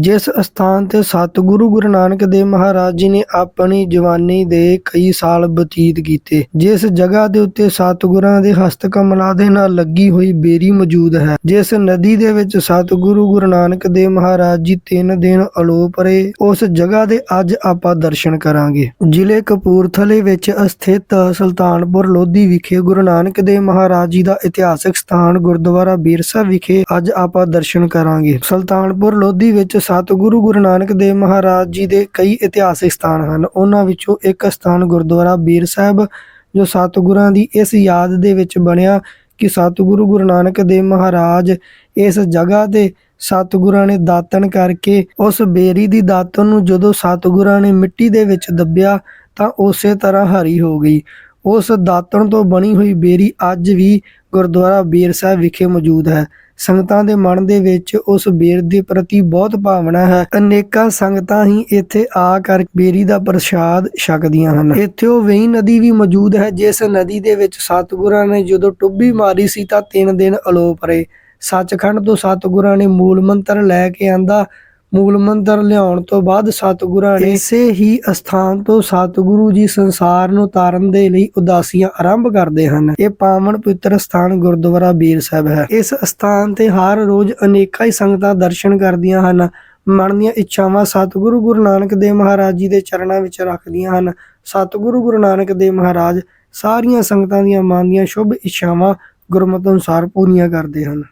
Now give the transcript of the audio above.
ਜਿਸ ਅਸਥਾਨ ਤੇ ਸਤਿਗੁਰੂ ਗੁਰੂ ਨਾਨਕ ਦੇਵ ਮਹਾਰਾਜ ਜੀ ਨੇ ਆਪਣੀ ਜਵਾਨੀ ਦੇ ਕਈ ਸਾਲ ਬਤੀਤ ਕੀਤੇ, ਜਿਸ ਜਗ੍ਹਾ ਦੇ ਉੱਤੇ ਸਤਿਗੁਰਾਂ ਦੇ ਹਸਤ ਕਮਲਾਂ ਦੇ ਨਾਲ ਲੱਗੀ ਹੋਈ ਬੇਰੀ ਮੌਜੂਦ ਹੈ, ਜਿਸ ਨਦੀ ਦੇ ਵਿੱਚ ਸਤਿਗੁਰੂ ਗੁਰੂ ਨਾਨਕ ਦੇਵ ਮਹਾਰਾਜ ਜੀ ਤਿੰਨ ਦਿਨ ਅਲੋਪ ਰਹੇ, ਉਸ ਜਗ੍ਹਾ ਦੇ ਅੱਜ ਆਪਾਂ ਦਰਸ਼ਨ ਕਰਾਂਗੇ। ਜ਼ਿਲ੍ਹੇ ਕਪੂਰਥਲੇ ਵਿੱਚ ਸਥਿਤ ਸੁਲਤਾਨਪੁਰ ਲੋਧੀ ਵਿਖੇ ਗੁਰੂ ਨਾਨਕ ਦੇਵ ਮਹਾਰਾਜ ਜੀ ਦਾ ਇਤਿਹਾਸਕ ਸਥਾਨ ਗੁਰਦੁਆਰਾ ਬੀਰਸਾ ਵਿਖੇ ਅੱਜ ਆਪਾਂ ਦਰਸ਼ਨ ਕਰਾਂਗੇ। ਸੁਲਤਾਨਪੁਰ ਲੋਧੀ ਵਿੱਚ ਸਤਿਗੁਰੂ ਗੁਰੂ ਨਾਨਕ ਦੇਵ ਮਹਾਰਾਜ ਜੀ ਦੇ ਕਈ ਇਤਿਹਾਸਿਕ ਸਥਾਨ ਹਨ। ਉਹਨਾਂ ਵਿੱਚੋਂ ਇੱਕ ਸਥਾਨ ਗੁਰਦੁਆਰਾ ਬੀਰ ਸਾਹਿਬ, ਜੋ ਸਤਿਗੁਰਾਂ ਦੀ ਇਸ ਯਾਦ ਦੇ ਵਿੱਚ ਬਣਿਆ ਕਿ ਸਤਿਗੁਰੂ ਗੁਰੂ ਨਾਨਕ ਦੇਵ ਮਹਾਰਾਜ ਇਸ ਜਗ੍ਹਾ ਤੇ ਸਤਿਗੁਰਾਂ ਨੇ ਦਾਤਨ ਕਰਕੇ ਉਸ ਬੇਰੀ ਦੀ ਦਾਤਨ ਨੂੰ ਜਦੋਂ ਸਤਿਗੁਰਾਂ ਨੇ ਮਿੱਟੀ ਦੇ ਵਿੱਚ ਦੱਬਿਆ ਤਾਂ ਉਸੇ ਤਰ੍ਹਾਂ ਹਰੀ ਹੋ ਗਈ। ਉਸ ਦਾਤਣ ਤੋਂ ਬਣੀ ਹੋਈ ਬੇਰੀ ਅੱਜ ਵੀ ਗੁਰਦੁਆਰਾ ਬੀਰ ਸਾਹਿਬ ਵਿਖੇ ਮੌਜੂਦ ਹੈ। ਸੰਗਤਾਂ ਦੇ ਮਨ ਦੇ ਵਿੱਚ ਉਸ ਬੇਰ ਦੇ ਪ੍ਰਤੀ ਬਹੁਤ ਭਾਵਨਾ ਹੈ। ਅਨੇਕਾਂ ਸੰਗਤਾਂ ਹੀ ਇੱਥੇ ਆ ਕਰ ਬੇਰੀ ਦਾ ਪ੍ਰਸ਼ਾਦ ਛਕਦੀਆਂ ਹਨ। ਇੱਥੇ ਉਹ ਵੇਈ ਨਦੀ ਵੀ ਮੌਜੂਦ ਹੈ, ਜਿਸ ਨਦੀ ਦੇ ਵਿੱਚ ਸਤਿਗੁਰਾਂ ਨੇ ਜਦੋਂ ਟੁੱਬੀ ਮਾਰੀ ਸੀ ਤਾਂ ਤਿੰਨ ਦਿਨ ਅਲੋਪ ਰਹੇ। ਸੱਚਖੰਡ ਤੋਂ ਸਤਿਗੁਰਾਂ ਨੇ ਮੂਲ ਮੰਤਰ ਲੈ ਕੇ ਆਂਦਾ ਮੂਲ ਮੰਤਰ ਲਿਆਉਣ ਤੋਂ ਬਾਅਦ ਸਤਿਗੁਰਾਂ ਨੇ ਇਸੇ ਹੀ ਅਸਥਾਨ ਤੋਂ ਸਤਿਗੁਰੂ ਜੀ ਸੰਸਾਰ ਨੂੰ ਤਾਰਨ ਦੇ ਲਈ ਉਦਾਸੀਆਂ ਆਰੰਭ ਕਰਦੇ ਹਨ। ਇਹ ਪਾਵਨ ਪਵਿੱਤਰ ਸਥਾਨ ਗੁਰਦੁਆਰਾ ਬੀਰ ਸਾਹਿਬ ਹੈ। ਇਸ ਸਥਾਨ ਤੇ ਹਰ ਰੋਜ਼ ਅਨੇਕਾਂ ਹੀ ਸੰਗਤਾਂ ਦਰਸ਼ਨ ਕਰਦੀਆਂ ਹਨ। ਮਨ ਦੀਆਂ ਇੱਛਾਵਾਂ ਸਤਿਗੁਰੂ ਗੁਰੂ ਨਾਨਕ ਦੇਵ ਮਹਾਰਾਜ ਜੀ ਦੇ ਚਰਨਾਂ ਵਿੱਚ ਰੱਖਦੀਆਂ ਹਨ। ਸਤਿਗੁਰੂ ਗੁਰੂ ਨਾਨਕ ਦੇਵ ਮਹਾਰਾਜ ਸਾਰੀਆਂ ਸੰਗਤਾਂ ਦੀਆਂ ਮਨ ਦੀਆਂ ਸ਼ੁਭ ਇੱਛਾਵਾਂ ਗੁਰਮਤਿ ਅਨੁਸਾਰ ਪੂਰੀਆਂ ਕਰਦੇ ਹਨ।